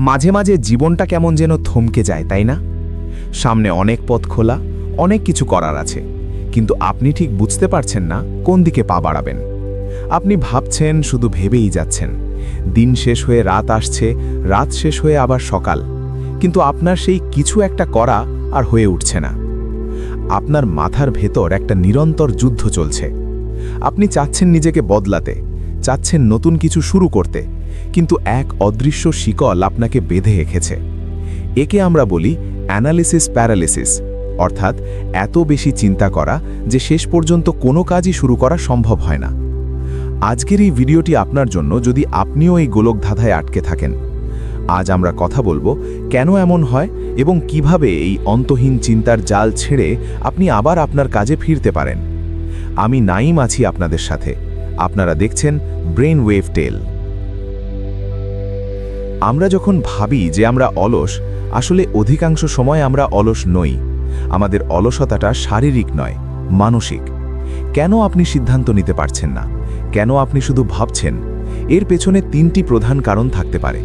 মাঝে মাঝে জীবনটা কেমন যেন থমকে যায়, তাই না? সামনে অনেক পথ খোলা, অনেক কিছু করার আছে। কিন্তু আপনি ঠিক বুঝতে পারছেন না কোন দিকে পা বাড়াবেন। আপনি ভাবছেন শুধু ভেবেই যাচ্ছেন। দিন শেষ হয়ে রাত আসছে, রাত শেষ হয়ে আবার সকাল। কিন্তু আপনার সেই কিছু একটা করা আর হয়ে উঠছে না। আপনার মাথার ভেতর একটা নিরন্তর যুদ্ধ চলছে। আপনি চাচ্ছেন নিজেকে বদলাতে, চাচ্ছেন নতুন কিছু শুরু করতে। কিন্তু এক অদৃশ্য শিকল আপনাকে বেঁধে রেখেছে। একে আমরা বলি অ্যানালিসিস প্যারালিসিস, অর্থাৎ এত বেশি চিন্তা করা যে শেষ পর্যন্ত কোনো কাজই শুরু করা সম্ভব হয় না। আজকের এই ভিডিওটি আপনার জন্য যদি আপনিও এই গোলকধাঁধায় আটকে থাকেন। আজ আমরা কথা বলব কেন এমন হয় এবং কীভাবে এই অন্তহীন চিন্তার জাল ছেড়ে আপনি আবার আপনার কাজে ফিরতে পারেন। আমি নাইম আছি আপনাদের সাথে। আপনারা দেখছেন ব্রেন ওয়েভ টেল। আমরা যখন ভাবি যে আমরা অলস, আসলে অধিকাংশ সময় আমরা অলস নই। আমাদের অলসতাটা শারীরিক নয়, মানসিক। কেন আপনি সিদ্ধান্ত নিতে পারছেন না? কেন আপনি শুধু ভাবছেন? এর পেছনে তিনটি প্রধান কারণ থাকতে পারে।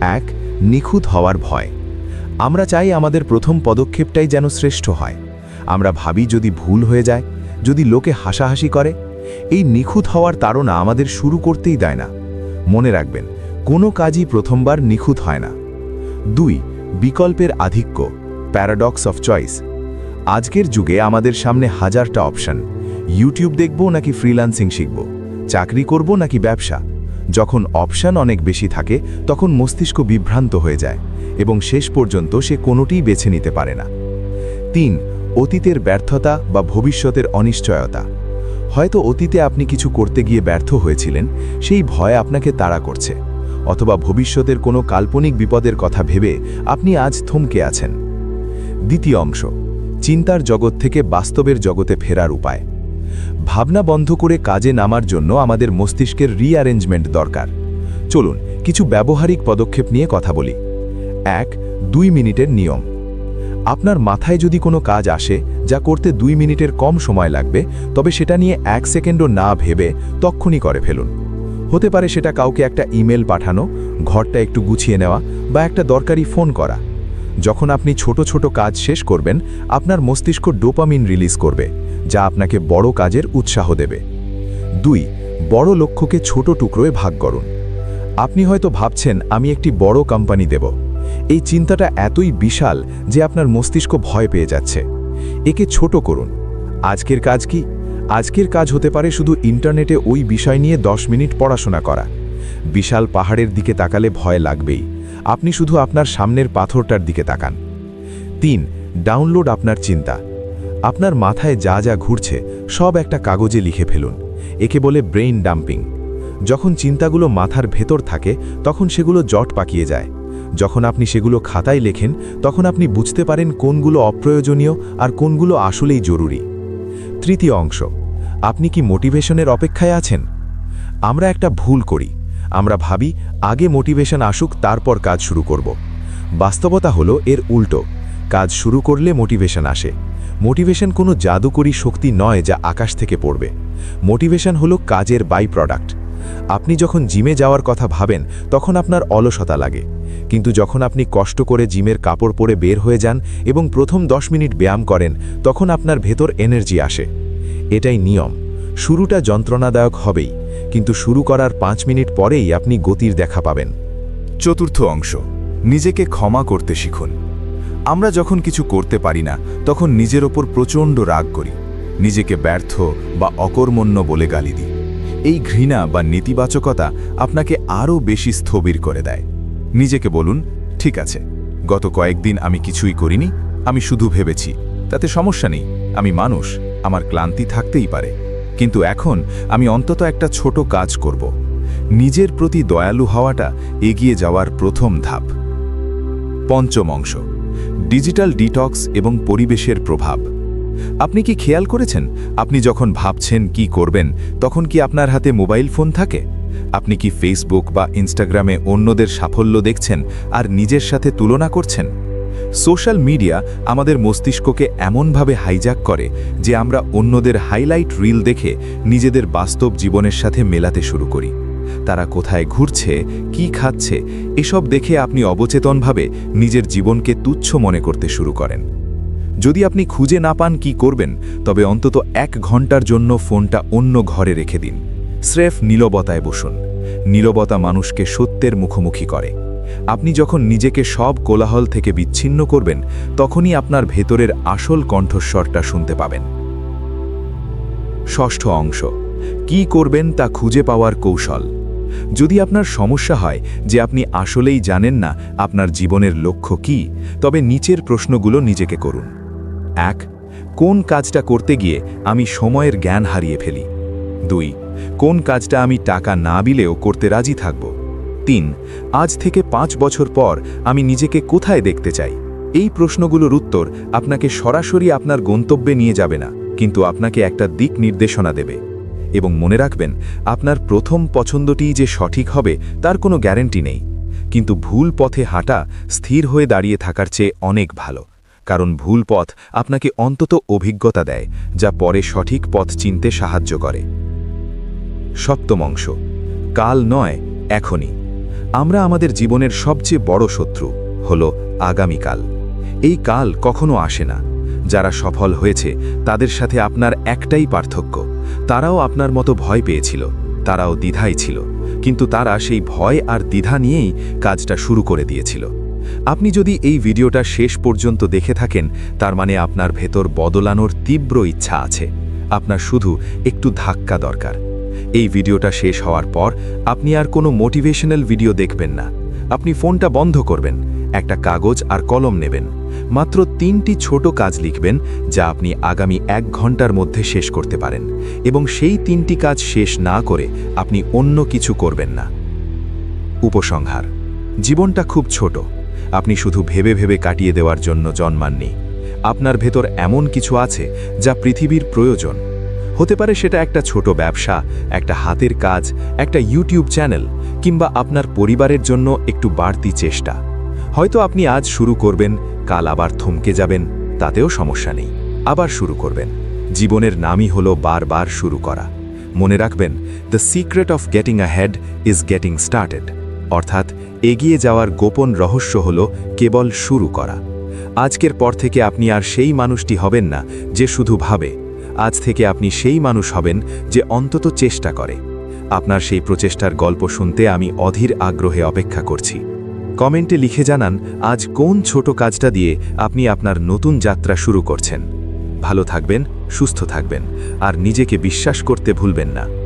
এক, নিখুঁত হওয়ার ভয়। আমরা চাই আমাদের প্রথম পদক্ষেপটাই যেন শ্রেষ্ঠ হয়। আমরা ভাবি যদি ভুল হয়ে যায়, যদি লোকে হাসাহাসি করে, এই নিখুঁত হওয়ার তাড়না আমাদের শুরু করতেই দেয় না। মনে রাখবেন কোনো কাজই প্রথমবার নিখুঁত হয় না। দুই, বিকল্পের আধিক্য প্যারাডক্স অফ চয়েস আজকের যুগে আমাদের সামনে হাজারটা অপশন ইউটিউব দেখব নাকি ফ্রিল্যান্সিং শিখব? চাকরি করব নাকি ব্যবসা? যখন অপশন অনেক বেশি থাকে, তখন মস্তিষ্ক বিভ্রান্ত হয়ে যায় এবং শেষ পর্যন্ত সে কোনোটিই বেছে নিতে পারে না। তিন, অতীতের ব্যর্থতা বা ভবিষ্যতের অনিশ্চয়তা। হয়তো অতীতে আপনি কিছু করতে গিয়ে ব্যর্থ হয়েছিলেন, সেই ভয় আপনাকে তাড়া করছে। অথবা ভবিষ্যতের কোনো কাল্পনিক বিপদের কথা ভেবে আপনি আজ থমকে আছেন। দ্বিতীয় অংশ, চিন্তার জগৎ থেকে বাস্তবের জগতে ফেরার উপায়। ভাবনা বন্ধ করে কাজে নামার জন্য আমাদের মস্তিষ্কের রিঅ্যারেঞ্জমেন্ট দরকার। চলুন কিছু ব্যবহারিক পদক্ষেপ নিয়ে কথা বলি। এক, দুই মিনিটের নিয়ম। আপনার মাথায় যদি কোনো কাজ আসে যা করতে দুই মিনিটের কম সময় লাগবে, তবে সেটা নিয়ে এক সেকেন্ডও না ভেবে তক্ষুনি করে ফেলুন। হতে পারে সেটা কাউকে একটা ইমেল পাঠানো, ঘরটা একটু গুছিয়ে নেওয়া বা একটা দরকারি ফোন করা। যখন আপনি ছোট ছোট কাজ শেষ করবেন, আপনার মস্তিষ্ক ডোপামিন রিলিজ করবে, যা আপনাকে বড় কাজের উৎসাহ দেবে। দুই, বড় লক্ষ্যকে ছোট টুকরোয় ভাগ করুন। আপনি হয়তো ভাবছেন, আমি একটি বড় কোম্পানি দেব। এই চিন্তাটা এতই বিশাল যে আপনার মস্তিষ্ক ভয় পেয়ে যাচ্ছে। একে ছোট করুন। আজকের কাজ কি আজকের কাজ হতে পারে শুধু ইন্টারনেটে ওই বিষয় নিয়ে দশ মিনিট পড়াশোনা করা। বিশাল পাহাড়ের দিকে তাকালে ভয় লাগবেই। আপনি শুধু আপনার সামনের পাথরটার দিকে তাকান। তিন, ডাউনলোড আপনার চিন্তা। আপনার মাথায় যা যা ঘুরছে, সব একটা কাগজে লিখে ফেলুন। একে বলে ব্রেইন ডাম্পিং। যখন চিন্তাগুলো মাথার ভেতর থাকে, তখন সেগুলো জট পাকিয়ে যায়। যখন আপনি সেগুলো খাতায় লেখেন, তখন আপনি বুঝতে পারেন কোনগুলো অপ্রয়োজনীয় আর কোনগুলো আসলেই জরুরি। তৃতীয় অংশ। আপনি কি মোটিভেশনের অপেক্ষায় আছেন? আমরা একটা ভুল করি। আমরা ভাবি, আগে মোটিভেশন আসুক, তারপর কাজ শুরু করব। বাস্তবতা হলো এর উল্টো। কাজ শুরু করলে মোটিভেশন আসে। মোটিভেশন কোনো জাদুকরী শক্তি নয় যা আকাশ থেকে পড়বে। মোটিভেশন হলো কাজের বাই প্রোডাক্ট আপনি যখন জিমে যাওয়ার কথা ভাবেন, তখন আপনার অলসতা লাগে। কিন্তু যখন আপনি কষ্ট করে জিমের কাপড় পরে বের হয়ে যান এবং প্রথম দশ মিনিট ব্যায়াম করেন, তখন আপনার ভেতর এনার্জি আসে। এটাই নিয়ম। শুরুটা যন্ত্রণাদায়ক হবেই, কিন্তু শুরু করার পাঁচ মিনিট পরেই আপনি গতির দেখা পাবেন। চতুর্থ অংশ। নিজেকে ক্ষমা করতে শিখুন। আমরা যখন কিছু করতে পারি না, তখন নিজের ওপর প্রচণ্ড রাগ করি। নিজেকে ব্যর্থ বা অকর্মণ্য বলে গালি দিই। এই ঘৃণা বা নেতিবাচকতা আপনাকে আরও বেশি স্থবির করে দেয়। নিজেকে বলুন, ঠিক আছে, গত কয়েকদিন আমি কিছুই করিনি, আমি শুধু ভেবেছি, তাতে সমস্যা নেই, আমি মানুষ, আমার ক্লান্তি থাকতেই পারে। কিন্তু এখন আমি অন্তত একটা ছোট কাজ করব। নিজের প্রতি দয়ালু হওয়াটা এগিয়ে যাওয়ার প্রথম ধাপ। পঞ্চম অংশ, ডিজিটাল ডিটক্স এবং পরিবেশের প্রভাব। আপনি কি খেয়াল করেছেন? আপনি যখন ভাবছেন কি করবেন, তখন কি আপনার হাতে মোবাইল ফোন থাকে? আপনি কি ফেসবুক বা ইনস্টাগ্রামে অন্যদের সাফল্য দেখছেন আর নিজের সাথে তুলনা করছেন? সোশ্যাল মিডিয়া আমাদের মস্তিষ্ককে এমনভাবে হাইজ্যাক করে যে আমরা অন্যদের হাইলাইট রিল দেখে নিজেদের বাস্তব জীবনের সাথে মেলাতে শুরু করি। তারা কোথায় ঘুরছে, কি খাচ্ছে, এসব দেখে আপনি অবচেতনভাবে নিজের জীবনকে তুচ্ছ মনে করতে শুরু করেন। যদি আপনি খুঁজে না পান কি করবেন, তবে অন্তত এক ঘণ্টার জন্য ফোনটা অন্য ঘরে রেখে দিন। স্রেফ নীলবতায় বসুন। নীলবতা মানুষকে সত্যের মুখোমুখি করে। আপনি যখন নিজেকে সব কোলাহল থেকে বিচ্ছিন্ন করবেন, তখনই আপনার ভেতরের আসল কণ্ঠস্বরটা শুনতে পাবেন। ষষ্ঠ অংশ, কি করবেন তা খুঁজে পাওয়ার কৌশল। যদি আপনার সমস্যা হয় যে আপনি আসলেই জানেন না আপনার জীবনের লক্ষ্য কি, তবে নিচের প্রশ্নগুলো নিজেকে করুন। এক, কোন কাজটা করতে গিয়ে আমি সময়ের জ্ঞান হারিয়ে ফেলি? দুই, কোন কাজটা আমি টাকা না বিলেও করতে রাজি থাকব? তিন, আজ থেকে পাঁচ বছর পর আমি নিজেকে কোথায় দেখতে চাই? এই প্রশ্নগুলোর উত্তর আপনাকে সরাসরি আপনার গন্তব্যে নিয়ে যাবে না, কিন্তু আপনাকে একটা দিক নির্দেশনা দেবে। এবং মনে রাখবেন, আপনার প্রথম পছন্দটিই যে সঠিক হবে তার কোনো গ্যারেন্টি নেই। কিন্তু ভুল পথে হাঁটা স্থির হয়ে দাঁড়িয়ে থাকার চেয়ে অনেক ভালো। কারণ ভুল পথ আপনাকে অন্তত অভিজ্ঞতা দেয়, যা পরে সঠিক পথ চিনতে সাহায্য করে। সপ্তম অংশ, কাল নয়, এখনই। আমরা আমাদের জীবনের সবচেয়ে বড় শত্রু হল আগামীকাল। এই কাল কখনো আসে না। যারা সফল হয়েছে, তাদের সাথে আপনার একটাই পার্থক্য। তারাও আপনার মতো ভয় পেয়েছিল, তারাও দ্বিধায় ছিল, কিন্তু তারা সেই ভয় আর দ্বিধা নিয়েই কাজটা শুরু করে দিয়েছিল। আপনি যদি এই ভিডিওটা শেষ পর্যন্ত দেখে থাকেন, তার মানে আপনার ভেতর বদলানোর তীব্র ইচ্ছা আছে। আপনার শুধু একটু ধাক্কা দরকার। এই ভিডিওটা শেষ হওয়ার পর আপনি আর কোনো মোটিভেশনাল ভিডিও দেখবেন না। আপনি ফোনটা বন্ধ করবেন, একটা কাগজ আর কলম নেবেন। মাত্র তিনটি ছোট কাজ লিখবেন, যা আপনি আগামী এক ঘণ্টার মধ্যে শেষ করতে পারেন। এবং সেই তিনটি কাজ শেষ না করে আপনি অন্য কিছু করবেন না। উপসংহার। জীবনটা খুব ছোট। আপনি শুধু ভেবে ভেবে কাটিয়ে দেওয়ার জন্য জন্মাননি। আপনার ভেতর এমন কিছু আছে যা পৃথিবীর প্রয়োজন। হতে পারে সেটা একটা ছোট ব্যবসা, একটা হাতের কাজ, একটা ইউটিউব চ্যানেল, কিংবা আপনার পরিবারের জন্য একটু বাড়তি চেষ্টা। হয়তো আপনি আজ শুরু করবেন, কাল আবার থমকে যাবেন, তাতেও সমস্যা নেই। আবার শুরু করবেন। জীবনের নামই হলো বারবার শুরু করা। মনে রাখবেন the secret of getting ahead is getting started অর্থাৎ এগিয়ে যাওয়ার গোপন রহস্য হল কেবল শুরু করা। আজকের পর থেকে আপনি আর সেই মানুষটি হবেন না যে শুধু ভাবে। আজ থেকে আপনি সেই মানুষ হবেন যে অন্তত চেষ্টা করে। আপনার সেই প্রচেষ্টার গল্প শুনতে আমি অধীর আগ্রহে অপেক্ষা করছি। কমেন্টে লিখে জানান, আজ কোন ছোট কাজটা দিয়ে আপনি আপনার নতুন যাত্রা শুরু করছেন? ভালো থাকবেন, সুস্থ থাকবেন, আর নিজেকে বিশ্বাস করতে ভুলবেন না।